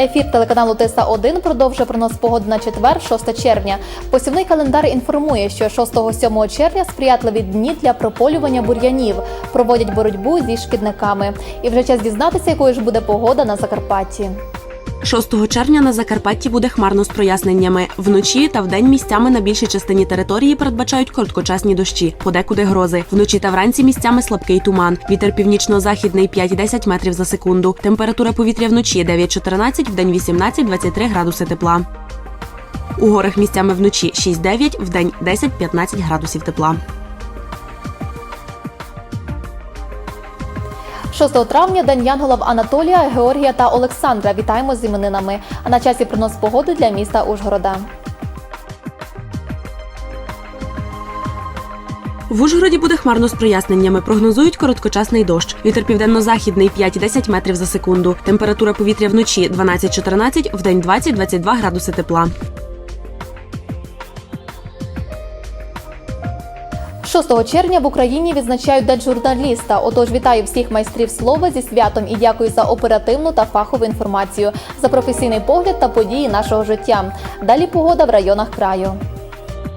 Ефір телеканалу Тиса 1 продовжує принос погоди на четвер, 6 червня. Посівний календар інформує, що 6-7 червня сприятливі дні для прополювання бур'янів. Проводять боротьбу зі шкідниками. І вже час дізнатися, якою ж буде погода на Закарпатті. 6 червня на Закарпатті буде хмарно з проясненнями. Вночі та вдень місцями на більшій частині території передбачають короткочасні дощі, подекуди грози. Вночі та вранці місцями слабкий туман. Вітер північно-західний 5-10 метрів за секунду. Температура повітря вночі 9-14, вдень 18-23 градуси тепла. У горах місцями вночі 6-9, вдень 10-15 градусів тепла. 6 травня день янголів Анатолія, Георгія та Олександра. Вітаємо з іменинами. А на часі прогноз погоди для міста Ужгорода. В Ужгороді буде хмарно з проясненнями. Прогнозують короткочасний дощ. Вітер південно-західний 5-10 метрів за секунду. Температура повітря вночі 12-14, вдень 20-22 градуси тепла. 6 червня в Україні відзначають День журналіста. Отож, вітаю всіх майстрів слова зі святом і дякую за оперативну та фахову інформацію, за професійний погляд та події нашого життя. Далі погода в районах краю.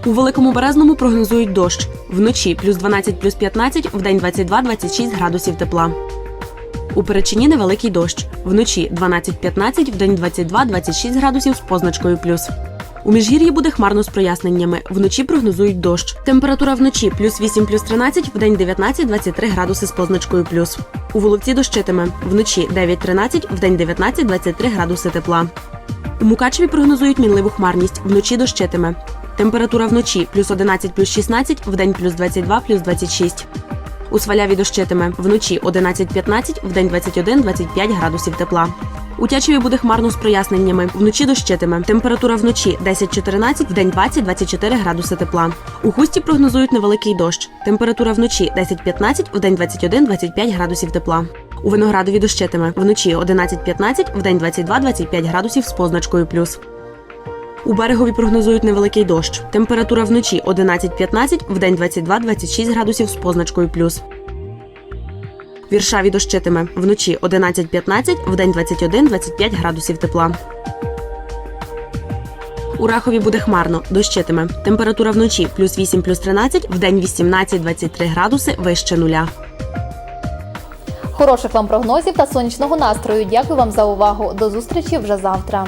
У великому березному прогнозують дощ. Вночі плюс 12, плюс 15, вдень 22-26 градусів тепла. У Перечині невеликий дощ. Вночі 12-15, вдень 22-26 градусів з позначкою плюс. У міжгір'ї буде хмарно з проясненнями. Вночі прогнозують дощ. Температура вночі плюс 8, плюс 13, вдень 19-23 градуси з позначкою плюс. У Воловці дощитиме. Вночі 9-13, вдень 19-23 градуси тепла. У Мукачеві прогнозують мінливу хмарність. Вночі дощитиме. Температура вночі плюс 11, плюс 16, вдень плюс 22, плюс 26. У Сваляві дощитиме. Вночі 11-15, вдень 21-25 градусів тепла. У Тячеві буде хмарно з проясненнями. Вночі дощитиме. Температура вночі 10-14, вдень 20-24 градуси тепла. У Хусті прогнозують невеликий дощ. Температура вночі 10-15, вдень 21-25 градусів тепла. У Виноградові дощитиме. Вночі 11-15, вдень 22-25 градусів з позначкою плюс. У берегові прогнозують невеликий дощ. Температура вночі 11-15, вдень 22-26 градусів з позначкою плюс. Віршаві дощитиме. Вночі 11-15, вдень 21-25 градусів тепла. У Рахові буде хмарно, дощитиме. Температура вночі плюс 8, плюс 13, вдень 18-23 градуси вище нуля. Хороших вам прогнозів та сонячного настрою. Дякую вам за увагу. До зустрічі вже завтра.